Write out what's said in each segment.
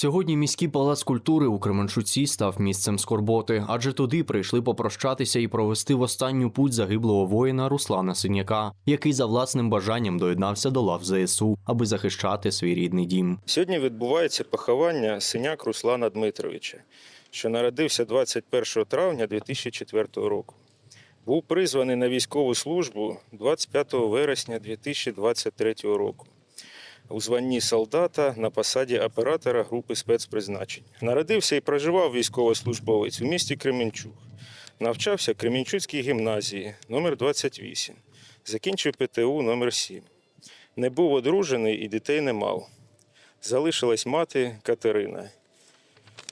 Сьогодні міський палац культури у Кременчуці став місцем скорботи, адже туди прийшли попрощатися і провести в останню путь загиблого воїна Руслана Синяка, який за власним бажанням доєднався до лав ЗСУ, аби захищати свій рідний дім. Сьогодні відбувається поховання синяк Руслана Дмитровича, що народився 21 травня 2004 року. Був призваний на військову службу 25 вересня 2023 року у званні солдата на посаді оператора групи спецпризначень. Народився і проживав військовослужбовець у місті Кременчуг. Навчався в Кременчуцькій гімназії номер 28 Закінчив ПТУ номер 7 Не був одружений і дітей не мав. Залишилась мати Катерина.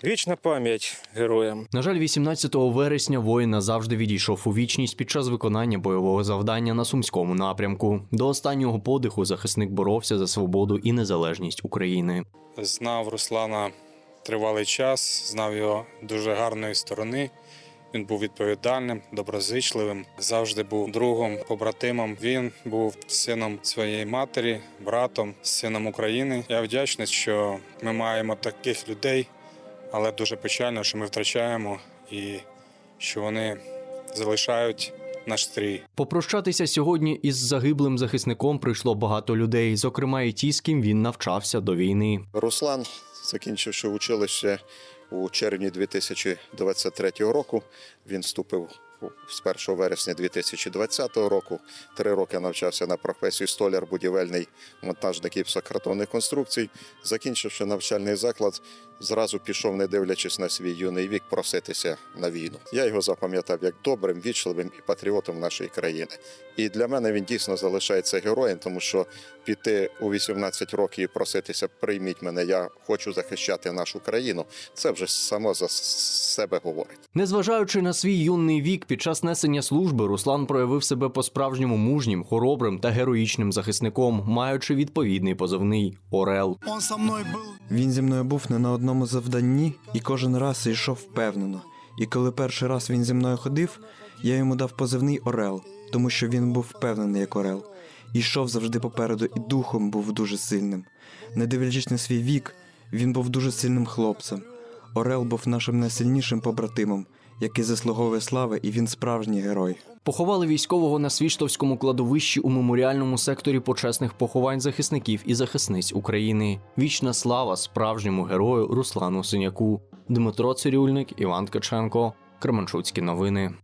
Вічна пам'ять героям. На жаль, 18 вересня воїн назавжди відійшов у вічність під час виконання бойового завдання на сумському напрямку. До останнього подиху захисник боровся за свободу і незалежність України. Знав Руслана тривалий час, знав його дуже гарної сторони. Він був відповідальним, доброзичливим, завжди був другом, побратимом. Він був сином своєї матері, братом, сином України. Я вдячний, що ми маємо таких людей, але дуже печально, що ми втрачаємо і що вони залишають наш стрій. Попрощатися сьогодні із загиблим захисником прийшло багато людей, зокрема і ті, з ким він навчався до війни. Руслан, закінчивши училище у червні 2023 року, він вступив з 1 вересня 2020 року. Три роки навчався на професію столяр, будівельний монтажник гіпсокартонних конструкцій. Закінчивши навчальний заклад, зразу пішов, не дивлячись на свій юний вік, проситися на війну. Я його запам'ятав як добрим, вічливим і патріотом нашої країни. І для мене він дійсно залишається героєм, тому що піти у 18 років і проситися, прийміть мене, я хочу захищати нашу країну. Це вже само за себе говорить. Незважаючи на свій юний вік, під час несення служби Руслан проявив себе по-справжньому мужнім, хоробрим та героїчним захисником, маючи відповідний позивний Орел. Он со мной был Він зі мною був не на одному завданні і кожен раз йшов впевнено. І коли перший раз він зі мною ходив, я йому дав позивний Орел, тому що він був впевнений як Орел. І йшов завжди попереду, і духом був дуже сильним. Не дивлячись на свій вік, він був дуже сильним хлопцем. Орел був нашим найсильнішим побратимом, який заслуговує слави, і він справжній герой. Поховали військового на Свіштовському кладовищі у меморіальному секторі почесних поховань захисників і захисниць України. Вічна слава справжньому герою Руслану Синяку. Дмитро Цирюльник, Іван Ткаченко, Кременчуцькі новини.